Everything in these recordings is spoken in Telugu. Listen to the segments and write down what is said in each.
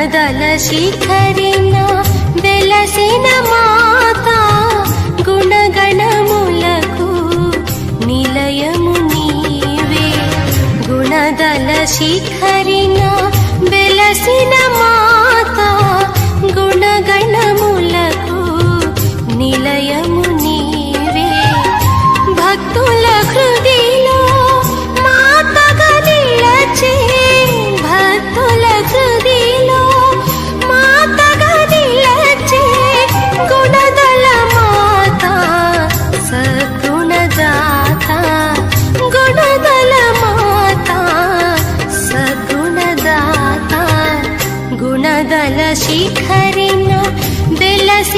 శిఖరిన వెలసిన మాత గుణగణములకు నిలయము నీవే. గుణదల శిఖరిన వెలసిన మా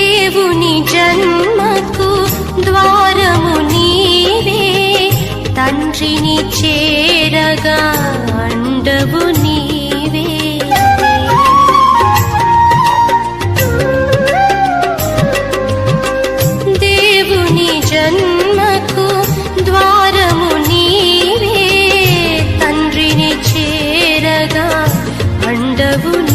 దేవుని జన్మకు ద్వారము నీవే. తండ్రిని చేరగా అండవు నీవే. దేవుని జన్మకు ద్వారము నీవే. తండ్రిని చేరగా అండవు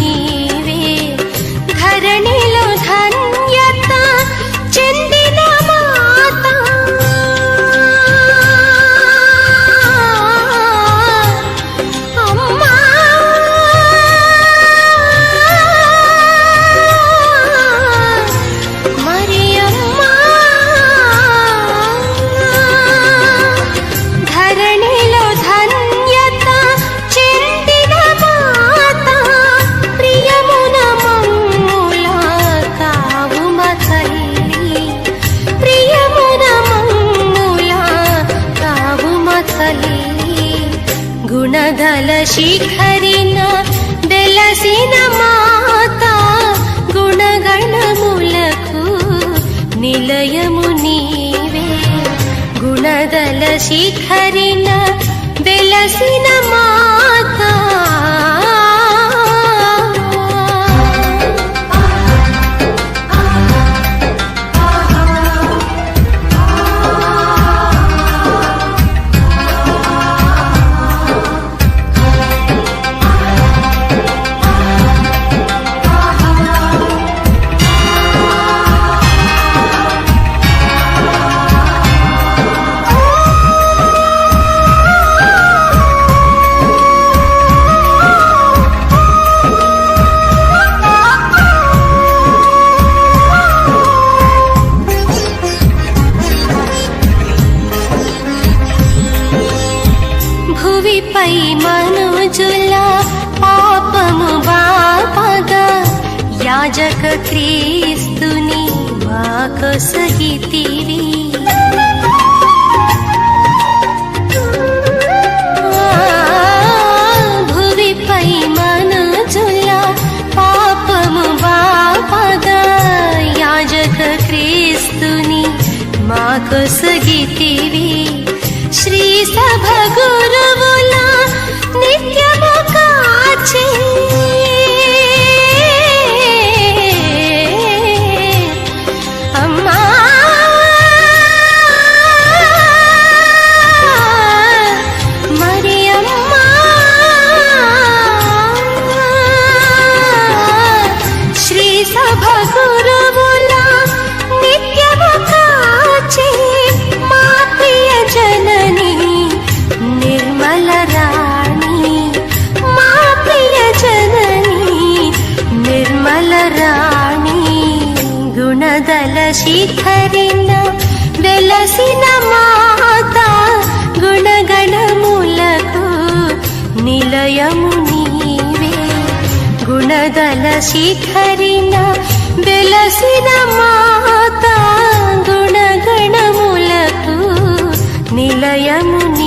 గుణదల శిఖరిన వెలసిన మాత గుణగణములకు నిలయము నీవే గుణదల శిఖరిన వెలసిన మాత భువిపై మనుజుల పాపము బాపగా యాజక క్రీస్తుని వాకొసగితివి భువిపై మనుజుల పాపము బాపగా యాజక క్రీస్తుని మాకొసగితివి శ్రీ సభ చంద్రశేఖరిణ వెలసిన మాత గుణగణములకు నిలయము నీవే. గుణదల శిఖరిణ వెలసిన మాత గుణగణములకు నిలయము నీ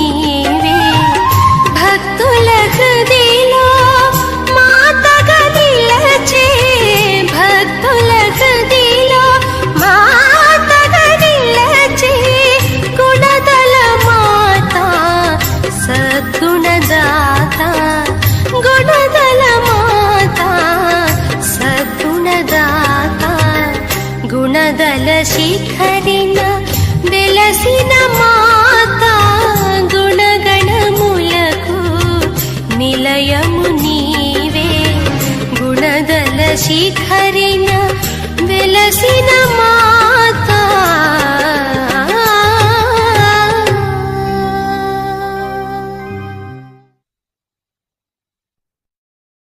నదల శిఖరిన వెలసిన మాత గుణగణములకు నిలయము నీవే. గుణదల శిఖరిన వెలసిన మాతా